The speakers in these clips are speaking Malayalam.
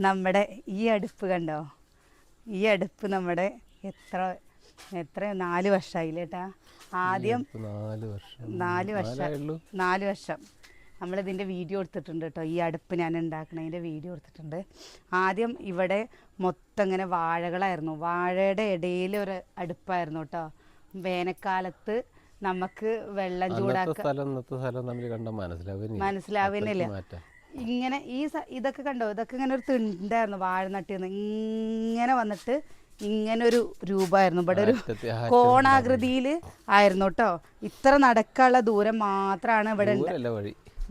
നമ്മുടെ ഈ അടുപ്പ് കണ്ടോ? ഈ അടുപ്പ് നമ്മുടെ എത്ര എത്ര നാല് വർഷമായില്ലേ ഏട്ടാ? ആദ്യം നാല് വർഷം. നാല് വർഷം. നാല് വർഷം. നമ്മളിതിന്റെ വീഡിയോ എടുത്തിട്ടുണ്ട് കേട്ടോ. ഈ അടുപ്പ് ഞാൻ ഉണ്ടാക്കണതിന്റെ വീഡിയോ എടുത്തിട്ടുണ്ട്. ആദ്യം ഇവിടെ മൊത്തം ഇങ്ങനെ വാഴകളായിരുന്നു. വാഴയുടെ ഇടയിൽ ഒരു അടുപ്പായിരുന്നു കേട്ടോ. വേനൽക്കാലത്ത് നമുക്ക് വെള്ളം ചൂടാക്കാൻ മനസ്സിലാവുന്നില്ല. ഇങ്ങനെ ഈ ഇതൊക്കെ കണ്ടോ? ഇതൊക്കെ ഇങ്ങനെ ഒരു തിണ്ടായിരുന്നു വാഴ നട്ടിന്ന്. ഇങ്ങനെ വന്നിട്ട് ഇങ്ങനെ ഒരു രൂപമായിരുന്നു. ഇവിടെ ഒരു കോണാകൃതിയിൽ ആയിരുന്നു കേട്ടോ ഇത്ര നടക്കാനുള്ള ദൂരം മാത്രമാണ് ഇവിടെ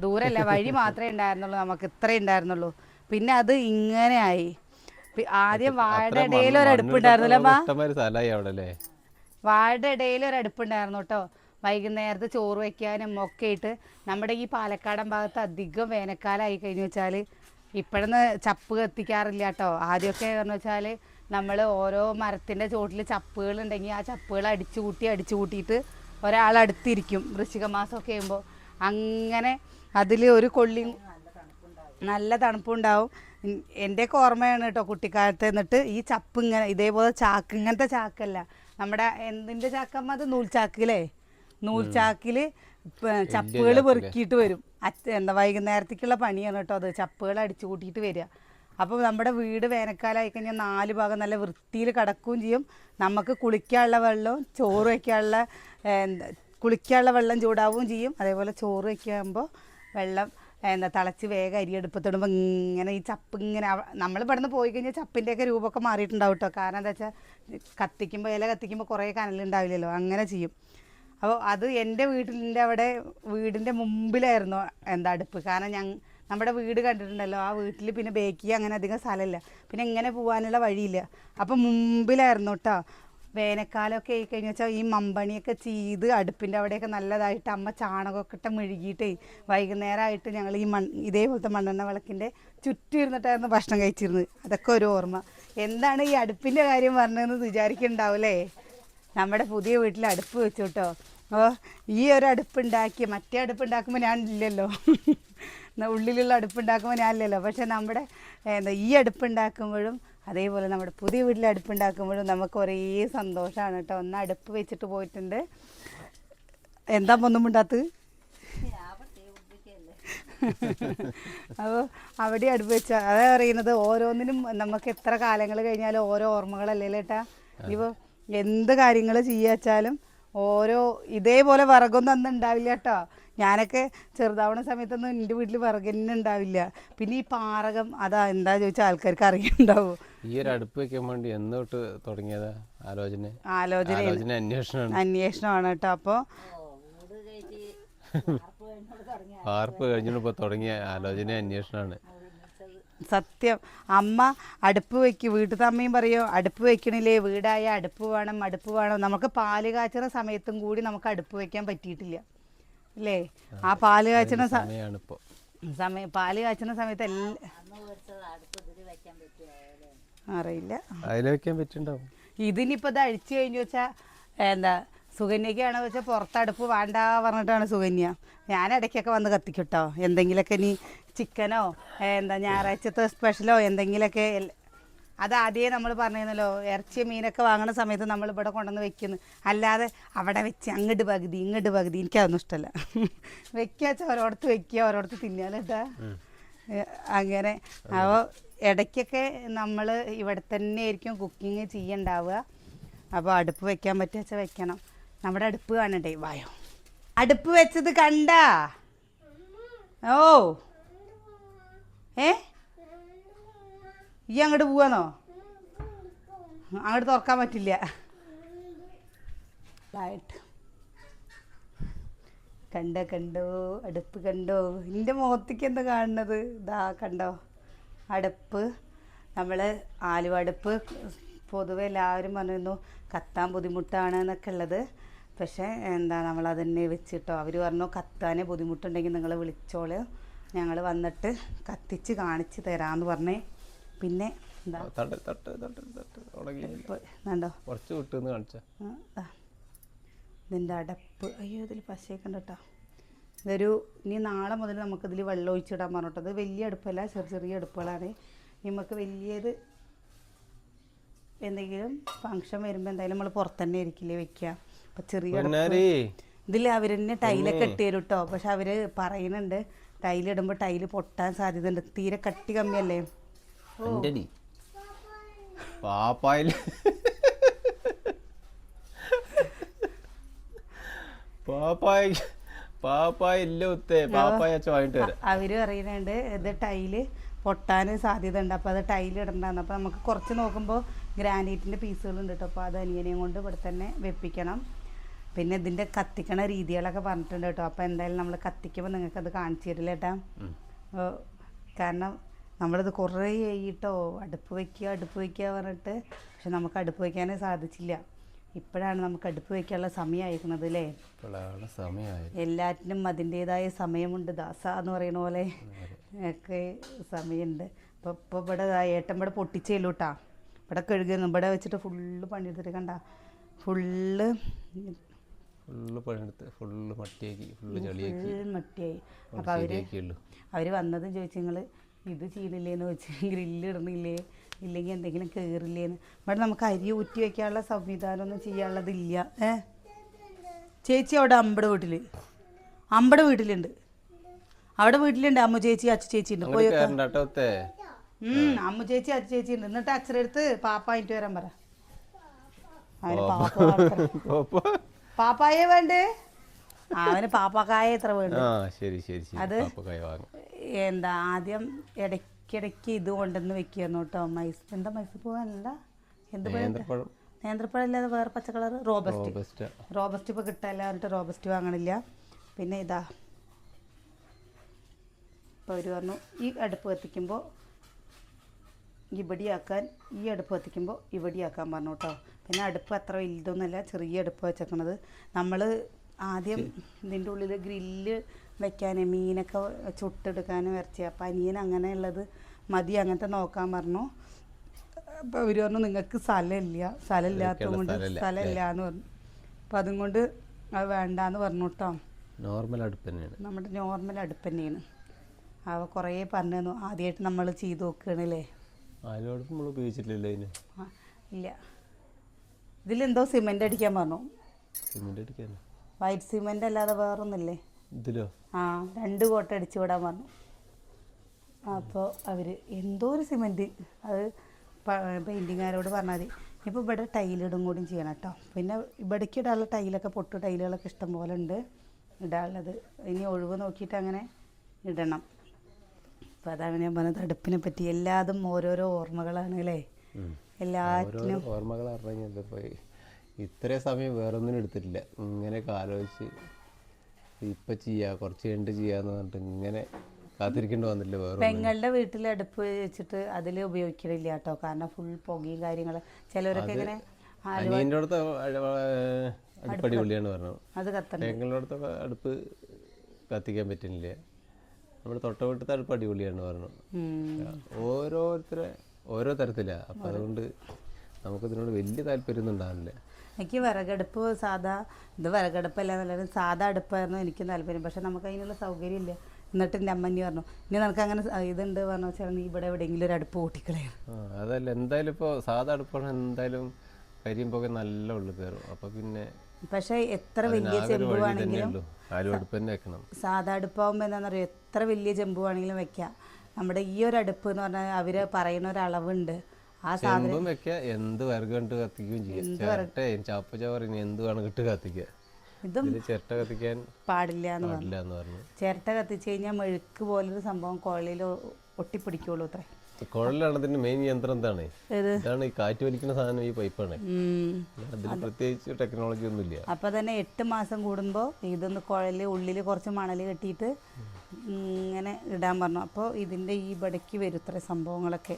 ദൂരല്ല വഴി. മാത്രമേ ഉണ്ടായിരുന്നുള്ളൂ നമുക്ക്. ഇത്രേ ഉണ്ടായിരുന്നുള്ളൂ. പിന്നെ അത് ഇങ്ങനെ ആയി. ആദ്യം വാഴയുടെ ഇടയിൽ ഒരു അടുപ്പുണ്ടായിരുന്നില്ല വാഴയുടെ ഇടയിൽ ഒരു അടുപ്പുണ്ടായിരുന്നു കേട്ടോ വൈകുന്നേരത്ത് ചോറ് വയ്ക്കാനും ഒക്കെ ഇട്ട് നമ്മുടെ ഈ പാലക്കാടൻ ഭാഗത്ത് അധികം വേനൽക്കാലമായി കഴിഞ്ഞു വെച്ചാൽ ഇപ്പോഴൊന്ന് ചപ്പ് കത്തിക്കാറില്ല കേട്ടോ ആദ്യമൊക്കെ എന്ന് വെച്ചാൽ നമ്മൾ ഓരോ മരത്തിന്റെ ചോട്ടിൽ ചപ്പുകളുണ്ടെങ്കിൽ ആ ചപ്പുകൾ അടിച്ചു കൂട്ടി അടിച്ചു കൂട്ടിയിട്ട് ഒരാൾ അടുത്തിരിക്കും വൃശ്ചിക മാസമൊക്കെ ആകുമ്പോൾ അങ്ങനെ അതിൽ ഒരു കൊള്ളി നല്ല തണുപ്പുണ്ടാവും എന്റെയൊക്കെ ഓർമ്മയാണ് കേട്ടോ കുട്ടിക്കാലത്ത് എന്നിട്ട് ഈ ചപ്പ് ഇങ്ങനെ ഇതേപോലെ ചാക്ക് ഇങ്ങനത്തെ ചാക്കല്ല. നമ്മുടെ എന്തിന്റെ ചാക്കമ്മ? അത് നൂൽ ചാക്കിലേ നൂൽ ചാക്കിൽ ചപ്പുകൾ പെറുക്കിയിട്ട് വരും. അച്ഛ എന്താ വൈകുന്നേരത്തേക്കുള്ള പണിയാണ് കേട്ടോ അത്. ചപ്പുകൾ അടിച്ചു കൂട്ടിയിട്ട് വരിക. അപ്പോൾ നമ്മുടെ വീട് വേനൽക്കാലമായി കഴിഞ്ഞാൽ നാല് ഭാഗം നല്ല വൃത്തിയിൽ കിടക്കുകയും ചെയ്യും. നമുക്ക് കുളിക്കാനുള്ള വെള്ളവും ചോറ് വയ്ക്കാനുള്ള എന്താ കുളിക്കാനുള്ള വെള്ളം ചൂടാവുകയും ചെയ്യും. അതേപോലെ ചോറ് വയ്ക്കുമ്പോൾ വെള്ളം എന്താ തിളച്ച് വേഗം അരി അടുപ്പത്തിടുമ്പോൾ ഇങ്ങനെ ഈ ചപ്പ് ഇങ്ങനെ നമ്മൾ ഇവിടുന്ന് പോയി കഴിഞ്ഞാൽ ചപ്പിന്റെയൊക്കെ രൂപമൊക്കെ മാറിയിട്ടുണ്ടാവും കേട്ടോ. കാരണം എന്താ വെച്ചാൽ കത്തിക്കുമ്പോൾ ഇല കത്തിക്കുമ്പോൾ കുറേ കനലുണ്ടാവില്ലല്ലോ. അങ്ങനെ ചെയ്യും. അപ്പോൾ അത് എന്റെ വീട്ടിന്റെ അവിടെ വീടിന്റെ മുമ്പിലായിരുന്നു എന്താ അടുപ്പ്. കാരണം ഞങ്ങൾ നമ്മുടെ വീട് കണ്ടിട്ടുണ്ടല്ലോ ആ വീട്ടിൽ പിന്നെ ബേക്ക് ചെയ്യാൻ അങ്ങനെ അധികം സ്ഥലമില്ല. പിന്നെ എങ്ങനെ പോകാനുള്ള വഴിയില്ല. അപ്പം മുമ്പിലായിരുന്നു കേട്ടോ വേനൽക്കാലമൊക്കെ ആയി കഴിഞ്ഞ വെച്ചാൽ ഈ മമ്പണിയൊക്കെ ചെയ്ത് അടുപ്പിന്റെ അവിടെയൊക്കെ നല്ലതായിട്ട് അമ്മ ചാണകമൊക്കെ ഇട്ട് മെഴുകിയിട്ടേ വൈകുന്നേരമായിട്ട് ഞങ്ങൾ ഈ മൺ ഇതേപോലത്തെ മണ്ണെണ്ണ വിളക്കിന്റെ ചുറ്റും ഇരുന്നിട്ടായിരുന്നു ഭക്ഷണം കഴിച്ചിരുന്നത്. അതൊക്കെ ഒരു ഓർമ്മ. എന്താണ് ഈ അടുപ്പിന്റെ കാര്യം പറഞ്ഞതെന്ന് വിചാരിക്കുന്നുണ്ടാവില്ലേ നമ്മുടെ പുതിയ വീട്ടിൽ അടുപ്പ് വെച്ചു കേട്ടോ അപ്പോൾ ഈ ഒരു അടുപ്പ് ഉണ്ടാക്കി മറ്റേ അടുപ്പ് ഉണ്ടാക്കുമ്പോൾ ഞാൻ ഇല്ലല്ലോ ന- ഉള്ളിലുള്ള അടുപ്പ് ഉണ്ടാക്കുമ്പോൾ ഞാൻ ഇല്ലല്ലോ പക്ഷെ നമ്മുടെ എന്താ ഈ അടുപ്പ് ഉണ്ടാക്കുമ്പോഴും അതേപോലെ നമ്മുടെ പുതിയ വീട്ടിൽ അടുപ്പ് ഉണ്ടാക്കുമ്പോഴും നമുക്ക് ഒരേ സന്തോഷമാണ് കേട്ടോ. ഒന്ന് അടുപ്പ് വെച്ചിട്ട് പോയിട്ടുണ്ട്. എന്താ ഒന്നും ഉണ്ടാത്ത് അപ്പോൾ അവിടെ അടുപ്പ് വെച്ച അതാ പറയുന്നത് ഓരോന്നിനും നമുക്ക് എത്ര കാലങ്ങൾ കഴിഞ്ഞാലും ഓരോ ഓർമ്മകളല്ലേ ഇപ്പോൾ എന്ത് കാര്യങ്ങൾ ചെയ്യാച്ചാലും ഓരോ ഇതേപോലെ വിറകൊന്നും അന്ന് ഉണ്ടാവില്ല കേട്ടോ. ഞാനൊക്കെ ചെറുതാവണ സമയത്തൊന്നും എന്റെ വീട്ടിൽ വിറകന്നെ ഉണ്ടാവില്ല. പിന്നെ ഈ പാറകം അതാ എന്താ ചോദിച്ചാൽ ആൾക്കാർക്ക് അറിയുന്നുണ്ടാവും ഈ ഒരു അടുപ്പ് വെക്കാൻ വേണ്ടി എന്നോട്ട് തുടങ്ങിയതാ ആലോചന? ആലോചന അന്വേഷണം അന്വേഷണമാണ്. കേട്ടോ. അപ്പോൾ വാർപ്പ് കഴിഞ്ഞിട്ട് ഇപ്പൊ തുടങ്ങിയ ആലോചന അന്വേഷണമാണ്. സത്യം. അമ്മ അടുപ്പ് വെക്കും വീട്ടുതമ്മയും അമ്മയും പറയും അടുപ്പ് വെക്കണില്ലേ വീടായ അടുപ്പ് വേണം അടുപ്പ് വേണം. നമുക്ക് പാൽ കാച്ചുന്ന സമയത്തും കൂടി നമുക്ക് അടുപ്പ് വെക്കാൻ പറ്റിയിട്ടില്ല. അല്ലേ? ആ പാൽ കാച്ചുന്ന സ- സമയമാണ് ഇപ്പോൾ സമയം പാൽ കാച്ചുന്ന സമയത്ത് എല്ലാ അറിയില്ല. ഇതിനിപ്പോ ഇത് അഴിച്ചു കഴിഞ്ഞു വെച്ചാ എന്താ സുകന്യക്കാണ് വെച്ചാൽ പുറത്തടുപ്പ് വേണ്ട പറഞ്ഞിട്ടാണ് സുകന്യ. ഞാൻ ഇടയ്ക്കൊക്കെ വന്ന് കത്തിക്കട്ടോ എന്തെങ്കിലുമൊക്കെ ഇനി ചിക്കനോ എന്താ ഞായറാഴ്ചത്തെ സ്പെഷ്യലോ എന്തെങ്കിലുമൊക്കെ അത് ആദ്യമേ നമ്മൾ പറഞ്ഞിരുന്നല്ലോ ഇറച്ചി മീനൊക്കെ വാങ്ങുന്ന സമയത്ത് നമ്മൾ ഇവിടെ കൊണ്ടുവന്ന് വെക്കുന്നു. അല്ലാതെ അവിടെ വെച്ച് അങ്ങോട്ട് പകുതി ഇങ്ങോട്ട് പകുതി എനിക്കതൊന്നും ഇഷ്ടമല്ല വെക്കാച്ച ഓരോടത്ത് വെക്കുക ഓരോടത്ത് തിന്നാലോ കേട്ടാ അങ്ങനെ. അപ്പോൾ ഇടയ്ക്കൊക്കെ നമ്മൾ ഇവിടെ തന്നെ ആയിരിക്കും കുക്കിങ് ചെയ്യണ്ടാവുക. അപ്പോൾ അടുപ്പ് വെക്കാൻ പറ്റുക വെക്കണം. നമ്മുടെ അടുപ്പ് കാണണ്ടേ വായോ. അടുപ്പ് വെച്ചത് കണ്ട? ഓ. ഏ? ഈ അങ്ങോട്ട് പോവാന്നോ? അങ്ങോട്ട് തുറക്കാൻ പറ്റില്ല. കണ്ടോ കണ്ടോ അടുപ്പ് കണ്ടോ? എന്റെ മുഖത്തേക്ക് എന്താ കാണുന്നത്? ഇതാ കണ്ടോ അടുപ്പ്. നമ്മൾ ആലുവ അടുപ്പ്. പൊതുവെ എല്ലാവരും പറഞ്ഞിരുന്നു കത്താൻ ബുദ്ധിമുട്ടാണ് എന്നൊക്കെ ഉള്ളത്. പക്ഷേ എന്താ നമ്മൾ അതന്നെ വെച്ചിട്ടോ? അവർ പറഞ്ഞു കത്താൻ ബുദ്ധിമുട്ടുണ്ടെങ്കിൽ നിങ്ങൾ വിളിച്ചോൾ. ഞങ്ങൾ വന്നിട്ട് കത്തിച്ച് കാണിച്ച് തരാമെന്ന് പറഞ്ഞേ. പിന്നെ ഇതിന്റെ അടപ്പ്. അയ്യോ ഇതിൽ പശയൊക്കെ ഉണ്ട് കേട്ടോ. ഇതൊരു ഇനി നാളെ മുതൽ നമുക്കിതിൽ വെള്ളം ഒഴിച്ചിടാൻ പറഞ്ഞിട്ടത് വലിയ അടുപ്പല്ല ചെറിയ ചെറിയ അടുപ്പുകളാണ്. നമുക്ക് വലിയത് എന്തെങ്കിലും ഫംഗ്ഷൻ വരുമ്പോൾ എന്തായാലും നമ്മൾ പുറത്തന്നെ ഇരിക്കില്ലേ ആയിരിക്കില്ലേ വെക്കുക. അപ്പം ചെറിയ ഇതിൽ അവർ തന്നെ ടൈലൊക്കെ ഇട്ട് തരും കേട്ടോ പക്ഷെ അവർ പറയുന്നുണ്ട് ടൈലിടുമ്പോൾ ടൈൽ പൊട്ടാൻ സാധ്യതയുണ്ട്. തീരെ കട്ടി കമ്മിയല്ലേ? അവർ പാപ്പായിൽ പാപ്പായ പാപ്പായ ഇല്ല ഉത്തേ. പാപ്പായ അച്ഛൻ വാങ്ങിട്ട് വരാം. അവർ പറയുന്നുണ്ട് ഇത് ടൈൽ പൊട്ടാൻ സാധ്യത ഉണ്ട് അപ്പോൾ അത് ടൈൽ ഇടണ്ടാന്ന്. അപ്പോൾ നമുക്ക് കുറച്ച് നോക്കുമ്പോൾ ഗ്രാനൈറ്റിന്റെ പീസുകളുണ്ട് കേട്ടോ അപ്പോൾ അത് അനിയനെയും കൊണ്ട് ഇവിടെ തന്നെ വെപ്പിക്കണം. പിന്നെ ഇതിന്റെ കത്തിക്കണ രീതികളൊക്കെ പറഞ്ഞിട്ടുണ്ട് കേട്ടോ. അപ്പോൾ എന്തായാലും നമ്മൾ കത്തിക്കുമ്പോൾ നിങ്ങൾക്ക് അത് കാണിച്ചു തരില്ല കേട്ടാ. കാരണം നമ്മളിത് കുറേ ആയിട്ടോ അടുപ്പ് വയ്ക്കുക അടുപ്പ് വയ്ക്കുക പറഞ്ഞിട്ട് പക്ഷെ നമുക്ക് അടുപ്പ് വയ്ക്കാനേ സാധിച്ചില്ല. ഇപ്പോഴാണ് നമുക്ക് അടുപ്പ് വയ്ക്കാനുള്ള സമയമായിരിക്കുന്നത് അല്ലേ? എല്ലാറ്റിനും അതിന്റെതായ സമയമുണ്ട്. ദാസ എന്ന് പറയുന്ന പോലെ ഒക്കെ സമയമുണ്ട്. അപ്പോൾ ഇപ്പോൾ ഇവിടെ ഏട്ടൻ ഇവിടെ പൊട്ടിച്ചേലു കേട്ടാ. ഇവിടെ കഴുകുന്നു ഇവിടെ വെച്ചിട്ട് ഫുള്ള് പണിയെടുത്തിട്ട് കണ്ട. ഫുള്ള് ഫുള്ള് പണിയെടുത്ത് ഫുള്ള് മട്ടിയാക്കി ഫുള്ള് ചളിയാക്കി. മട്ടിയായി. അപ്പോൾ അവർ അവർ വന്നതും ചോദിച്ചു നിങ്ങൾ ഇത് ചെയ്യണില്ലേന്ന് ചോദിച്ചു. ഗ്രില്ല് ഇടുന്നില്ലേ ഇല്ലെങ്കിൽ എന്തെങ്കിലും കേറില്ലേന്ന്? ഇവിടെ നമുക്ക് അരി ഊറ്റി വെക്കാനുള്ള സംവിധാനമൊന്നും ചെയ്യാനുള്ളതില്ല. ഏ? ചേച്ചി അവിടെ അമ്പടെ വീട്ടിൽ അമ്പടെ വീട്ടിലുണ്ട്. അവിടെ വീട്ടിലുണ്ട്. അമ്മു ചേച്ചി അച്ഛ ചേച്ചി ഉണ്ട്. പോയി അമ്മ ചേച്ചി അച്ഛ ചേച്ചി ഉണ്ട്. എന്നിട്ട് അച്ഛനടുത്ത് പാപ്പ ആയിട്ട് വരാൻ പറ. പാപ്പ. പാപ്പായേ വേണ്ടേ? അവന് പാപ്പാക്കായ എത്ര വേണ്ട. ആ ശരി ശരി ശരി. അത് പാപ്പക്കായ വാങ്ങും. എന്താ ആദ്യം ഇടയ്ക്കിടയ്ക്ക് ഇത് കൊണ്ടുവന്ന് വെക്കുന്നു കേട്ടോ. മൈസ് എന്താ മൈസ് പോകാനല്ല എന്ത് പഴം നേന്ത്രപ്പഴം. നേന്ത്രപ്പഴം ഇല്ലാതെ വേറെ പച്ച കളർ റോബസ്റ്റ്. റോബസ്റ്റ. റോബസ്റ്റ് ഇപ്പോൾ കിട്ടാല്ല പറഞ്ഞിട്ട് റോബസ്റ്റ് വാങ്ങണില്ല. പിന്നെ ഇതാ ഇപ്പോൾ അവർ പറഞ്ഞു ഈ അടുപ്പ് കത്തിക്കുമ്പോൾ ഇവിടെയാക്കാൻ ഈ അടുപ്പ് കത്തിക്കുമ്പോൾ ഇവിടെയാക്കാൻ പറഞ്ഞു കേട്ടോ. പിന്നെ അടുപ്പ് അത്ര വലുതൊന്നുമല്ല ചെറിയ അടുപ്പ് വെച്ചേക്കണത്. നമ്മൾ ആദ്യം ഇതിന്റെ ഉള്ളിൽ ഗ്രില്ല് വെക്കാൻ മീനൊക്കെ ചുട്ടെടുക്കാനും ഇറച്ചി അപ്പം അനിയൻ അങ്ങനെയുള്ളത് മതി അങ്ങനത്തെ നോക്കാൻ പറഞ്ഞു. അപ്പോൾ അവർ പറഞ്ഞു നിങ്ങൾക്ക് സ്ഥലമില്ല സ്ഥലമില്ലാത്തത് കൊണ്ട് സ്ഥലമില്ല, എന്ന് പറഞ്ഞു. അപ്പം അതും കൊണ്ട് അത് വേണ്ടാന്ന് പറഞ്ഞു കേട്ടോ നോർമൽ അടുപ്പ് തന്നെയാണ്. നമ്മുടെ നോർമൽ അടുപ്പ് തന്നെയാണ്. അവ കുറേ പറഞ്ഞു തന്നു. ആദ്യമായിട്ട് നമ്മൾ ചെയ്ത് നോക്കുകയാണല്ലേ ആലോടുപ്പ് നമ്മൾ ഉപയോഗിച്ചിട്ടില്ലല്ലോ ഇല്ല. ഇതിലെന്തോ സിമെന്റ് അടിക്കാൻ പറഞ്ഞു. സിമെന്റ് അടിക്കാൻ വൈറ്റ് സിമെന്റ് അല്ലാതെ വേറൊന്നില്ലേ ഇതിലോ? ആ രണ്ട് കോട്ട അടിച്ചു വിടാൻ പറഞ്ഞു. അപ്പോൾ അവർ എന്തോ ഒരു സിമെന്റ് അത് പെയിന്റിങ്ങാരോട് പറഞ്ഞാൽ മതി. ഇപ്പോൾ ഇവിടെ ടൈലിടും കൂടിയും ചെയ്യണം കേട്ടോ. പിന്നെ ഇവിടേക്ക് ഇടാനുള്ള ടൈലൊക്കെ പൊട്ടു ടൈലുകളൊക്കെ ഇഷ്ടം പോലെ ഉണ്ട്. ഇടാനുള്ളത്. ഇനി ഒഴിവ് നോക്കിയിട്ട് അങ്ങനെ ഇടണം. അപ്പോൾ അതാണ് ഞാൻ പറഞ്ഞത്. അടുപ്പിനെ പറ്റി എല്ലാതും ഓരോരോ ഓർമ്മകളാണ് അല്ലേ? ഓരോ ഓർമ്മകൾ അറിഞ്ഞത് പോയി ഇത്രയും സമയം വേറൊന്നിനും എടുത്തിട്ടില്ല. ഇങ്ങനെയൊക്കെ ആലോചിച്ച് ഇപ്പം ചെയ്യാ കുറച്ച് കഴിഞ്ഞിട്ട് ചെയ്യാന്ന് പറഞ്ഞിട്ട് ഇങ്ങനെ കാത്തിരിക്കേണ്ടി വന്നില്ല വേറെ പെങ്ങളുടെ വീട്ടിൽ അടുപ്പ് വെച്ചിട്ട് അതിൽ ഉപയോഗിക്കണില്ല കേട്ടോ. കാരണം ഫുൾ പുകയും കാര്യങ്ങൾ ചിലവരൊക്കെ ഇങ്ങനെ അനിയന്റെ അടുത്ത് അടുപ്പടി പുള്ളിയാണ് പറഞ്ഞത്. അത് കത്തണം പെങ്ങളുടെ അടുത്തൊക്കെ അടുപ്പ് കത്തിക്കാൻ പറ്റുന്നില്ല. നമ്മുടെ തൊട്ട വീട്ടിലത്തെ അടുപ്പ് അടിപൊളിയാണ് പറഞ്ഞു. ഓരോരുത്തരെ ഓരോ തരത്തിലാണ് അപ്പം അതുകൊണ്ട് നമുക്കിതിനോട് വലിയ താല്പര്യമൊന്നും ഉണ്ടാവില്ല എനിക്ക് വിറകടുപ്പ് സാധാ ഇത് വിറകടുപ്പല്ല നല്ലത് സാധാ അടുപ്പായിരുന്നു എനിക്ക് താല്പര്യം. പക്ഷെ നമുക്ക് അതിനുള്ള സൗകര്യം ഇല്ല എന്നിട്ട് എന്റെ അമ്മഞ്ഞി പറഞ്ഞു ഇനി നിനക്ക് അങ്ങനെ ഇതുണ്ട് പറഞ്ഞു. വെച്ചാൽ നീ ഇവിടെ എവിടെയെങ്കിലും ഒരു അടുപ്പ് കൂട്ടിക്കളയാണ്. അതല്ല. എന്തായാലും ഇപ്പോൾ സാധാ അടുപ്പാണ് എന്തായാലും കരിയും പോകെ നല്ല ഉള്ളു കയറും. അപ്പോൾ പിന്നെ പക്ഷെ എത്ര വലിയ ചെമ്പുവാണെങ്കിലും സാധാ അടുപ്പാകുമ്പോൾ എന്താണെന്നറിയോ എത്ര വലിയ ചെമ്പുവാണെങ്കിലും വെക്കാം. നമ്മുടെ ഈ ഒരു അടുപ്പ് എന്ന് പറഞ്ഞാൽ അവർ പറയുന്ന ഒരു അളവുണ്ട്. ആ സാധനം വെക്കുക എന്ത് വിറക് കണ്ട് കത്തിക്കുകയും ചെയ്യാം. ചിരട്ടയും ചാപ്പ ചവറിന് എന്ത് വേണം കത്തിക്കുക ഇതും ചിരട്ട കത്തിക്കാൻ പാടില്ല എന്ന് പറഞ്ഞു. ചിരട്ട കത്തിച്ചു കഴിഞ്ഞാൽ മെഴുക്ക് പോലൊരു സംഭവം കുഴലിൽ ഒട്ടിപ്പിടിക്കുള്ളൂ അത്രേ. കുഴലാണ് ഇതിന്റെ മെയിൻ യന്ത്രം എന്താണ്? ഇതാണ് ഈ കാറ്റ് വലിക്കുന്ന സാധനം ഈ പൈപ്പാണ് ഉം. അതിൽ പ്രത്യേകിച്ച് ടെക്നോളജി ഒന്നുമില്ല. അപ്പോൾ തന്നെ എട്ട് മാസം കൂടുമ്പോ ഇതൊന്ന് കുഴൽ ഉള്ളിൽ കുറച്ച് മണൽ കെട്ടിയിട്ട് ഇങ്ങനെ ഇടാൻ പറഞ്ഞു. അപ്പോൾ ഇതിന്റെ ഈ ഇവിടേക്ക് വരും ഇത്ര സംഭവങ്ങളൊക്കെ.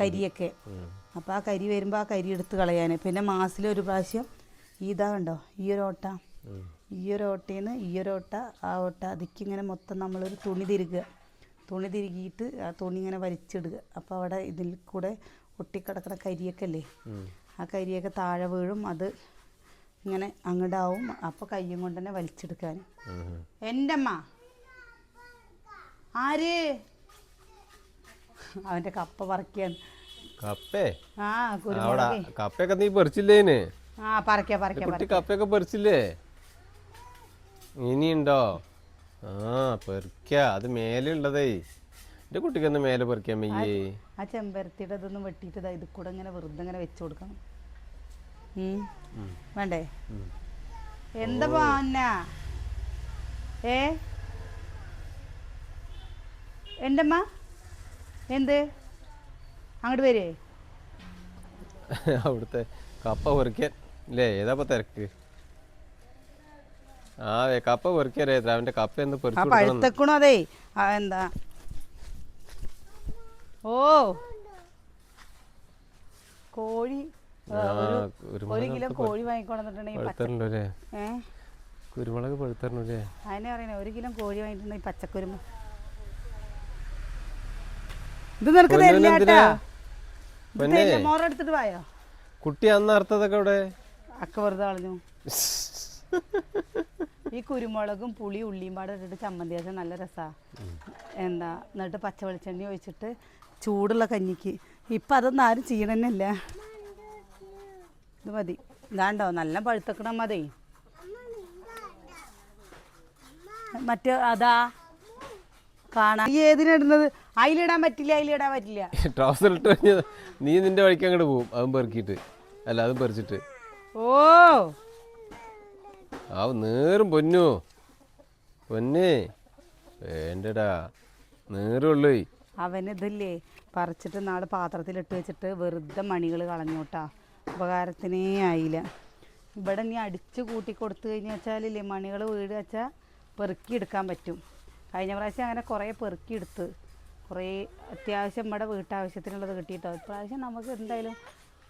കരിയൊക്കെ. അപ്പം ആ കരി വരുമ്പോൾ ആ കരി എടുത്ത് കളയാൻ പിന്നെ മാസത്തിൽ ഒരു പ്രാവശ്യം ഇതാ കണ്ടോ? ഈ ഒരു ഓട്ട. ഈ ഒരു ഓട്ടയിൽ നിന്ന് ഈ ഒരു ഓട്ട ആ ഓട്ട. അതിക്ക് ഇങ്ങനെ മൊത്തം നമ്മളൊരു തുണി തിരുകുക തുണി തിരുകിയിട്ട് ആ തുണി ഇങ്ങനെ വലിച്ചിടുക. അപ്പോൾ അവിടെ ഇതിൽ കൂടെ ഒട്ടിക്കിടക്കുന്ന കരിയൊക്കെ അല്ലേ ആ കരിയൊക്കെ താഴെ വീഴും. അത് ഇങ്ങനെ അങ്ങടാവും. അപ്പോൾ കയ്യും കൊണ്ട് തന്നെ വലിച്ചെടുക്കാൻ എന്റെ അമ്മ ആര്? അവന്റെ കപ്പ പറിക്കാൻ. കപ്പേ? ആ അവിടെ കുരുമുളകേ കപ്പയൊക്കെ നീ പറിച്ചില്ലേന് ആ പറിക്കാം പറിക്കാം കുട്ടി കപ്പയൊക്കെ പറിച്ചില്ലേ? ഇനിയുണ്ടോ? ആ പെറിക്ക. അത് മേലെ ഉള്ളതേ. എന്റെ കുട്ടിക്ക് ഒന്ന് മേലെ പറിക്കാൻ വയ്യേ. ആ ചെമ്പരത്തിയുടെ ഇതൊന്നും വെട്ടിയിട്ട് ദാ ഇത് കൂടെ ഇങ്ങനെ വെറുതെ ഇങ്ങനെ വെച്ചു കൊടുക്കണം. ഉം. വേണ്ടേ? എന്താ പോന്ന ഏ? എന്റെ അമ്മ എന്ത്? അങ്ങോട്ട് വരേ. അവിടുത്തെ കപ്പ പൊറിക്കാൻ ഇല്ലേ ഏതാ ഇപ്പൊ തിരക്ക്? ആ കപ്പ പറിക്കാരേ അവന്റെ കപ്പ എന്ന്. പൊറിച്ചു പഴുത്തക്കണോ അതേ. എന്താ? ഓ. കോഴി. ഒരു- കിലോ കോഴി വാങ്ങിക്കൊണ്ടിട്ടുണ്ടെങ്കിൽ കുരുമുളക് പഴുത്തരണല്ലേ അതിനെ പറയണേ ഒരു കിലോ കോഴി വാങ്ങിയിട്ടുണ്ടെങ്കിൽ പച്ചക്കുരുമ ഇത് നിനക്ക് തരില്ല എന്തിനാ? കേട്ടാ. അന്ന് അർത്ഥതൊക്കെ അവിടെ അക്ക വെറുതെ കളഞ്ഞു. ഈ കുരുമുളകും പുളി ഉള്ളിയും പാടെ ഇട്ടിട്ട് ചമ്മന്തി വെച്ചാൽ നല്ല രസാ. എന്താ എന്നിട്ട് പച്ച വെളിച്ചെണ്ണ ഒഴിച്ചിട്ട് ചൂടുള്ള കഞ്ഞിക്ക്. ഇപ്പം അതൊന്നും ആരും ചെയ്യണമെന്നില്ല ഇത് മതി. ഇതാണ്ടോ നല്ല പഴുത്തക്കണം മതി മറ്റേ അതാ. കാണാൻ. ഈ ഏതിനിടുന്നത്? അതിലിടാൻ പറ്റില്ല അതിലിടാൻ പറ്റില്ല. ട്രൗസർ ഇട്ട് കഴിഞ്ഞാൽ നീ നിന്റെ വഴിക്ക് അങ്ങോട്ട് പോകും അതും പെറുക്കിയിട്ട്. അല്ല അതും പറിച്ചിട്ട്. ഓ. ആ നേറും പൊന്നു. പൊന്നേ. വേണ്ടടാ. നേറുള്ളൂ അവനിതില്ലേ പറിച്ചിട്ട് നാളെ പാത്രത്തിലിട്ട് വെച്ചിട്ട് വെറുതെ മണികൾ കളഞ്ഞോട്ടാ. ഉപകാരത്തിനേ ആയില്ല. ഇവിടെ നീ അടിച്ച് കൂട്ടി കൊടുത്തു കഴിഞ്ഞാൽ വെച്ചാലില്ലേ മണികൾ വീട് വെച്ചാൽ പെറുക്കി എടുക്കാൻ പറ്റും. കഴിഞ്ഞ പ്രാവശ്യം അങ്ങനെ കുറേ പെറുക്കിയെടുത്ത് കുറേ അത്യാവശ്യം നമ്മുടെ വീട്ടാവശ്യത്തിനുള്ളത് കിട്ടിയിട്ടോ. ഇപ്രാവശ്യം നമുക്ക് എന്തായാലും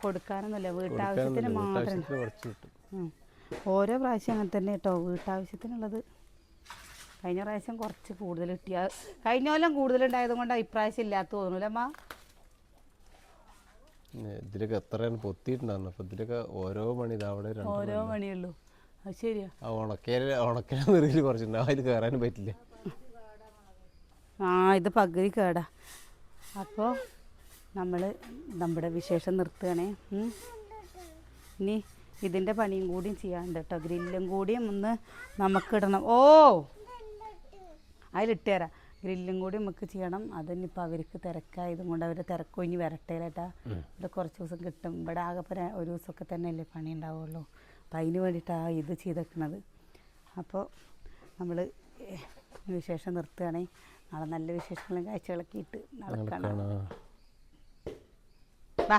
കൊടുക്കാനൊന്നുമില്ല. വീട്ടാവശ്യത്തിന് മാത്രം. ഓരോ പ്രാവശ്യം അങ്ങനെ തന്നെ കേട്ടോ. വീട്ടാവശ്യത്തിനുള്ളത് കഴിഞ്ഞ പ്രാവശ്യം കുറച്ച് കൂടുതൽ കിട്ടിയ കഴിഞ്ഞ കൊല്ലം കൂടുതലുണ്ടായത് കൊണ്ട് ഇപ്രാവശ്യം ഇല്ലാത്ത തോന്നൂലമ്മാ ഇതിലൊക്കെ എത്രയാണ്? പൊത്തിയിട്ടുണ്ടായിരുന്നു. അപ്പൊ ഇതിലൊക്കെ ഓരോ മണി അവിടെ ഓരോ മണിയുള്ളൂ അത് ശരിയാ. ഉണക്കേ ഉണക്കല നിറയിൽ കുറച്ചുണ്ടാവും അതിൽ കയറാനും പറ്റില്ല. ആ ഇത് പകുതി കേടാ. അപ്പോൾ നമ്മൾ നമ്മുടെ വിശേഷം നിർത്തുകയാണേ. ഇനി ഇതിന്റെ പണിയും കൂടിയും ചെയ്യാണ്ട് കേട്ടോ ഗ്രില്ലും കൂടിയും ഒന്ന് നമുക്കിടണം ഓ! അതിലിട്ട് തരാം ഗ്രില്ലും കൂടി നമുക്ക് ചെയ്യണം. അതിനിപ്പോൾ അവർക്ക് തിരക്കായതും കൊണ്ട് അവർ തിരക്കൊഴിഞ്ഞ് ഇനി വരട്ടേലേട്ടാ. ഇവിടെ കുറച്ച് ദിവസം കിട്ടും. ഇവിടെ ആകെ ഒരു ദിവസമൊക്കെ തന്നെയല്ലേ പണി ഉണ്ടാവുള്ളൂ. അപ്പം അതിന് വേണ്ടിയിട്ടാണ് ഇത് ചെയ്തേക്കുന്നത് അപ്പോൾ നമ്മൾ വിശേഷം നിർത്തുകയാണേ. നാളെ നല്ല വിശേഷങ്ങളും കാഴ്ചകളൊക്കെ ഇട്ട് നടക്കണം വാ.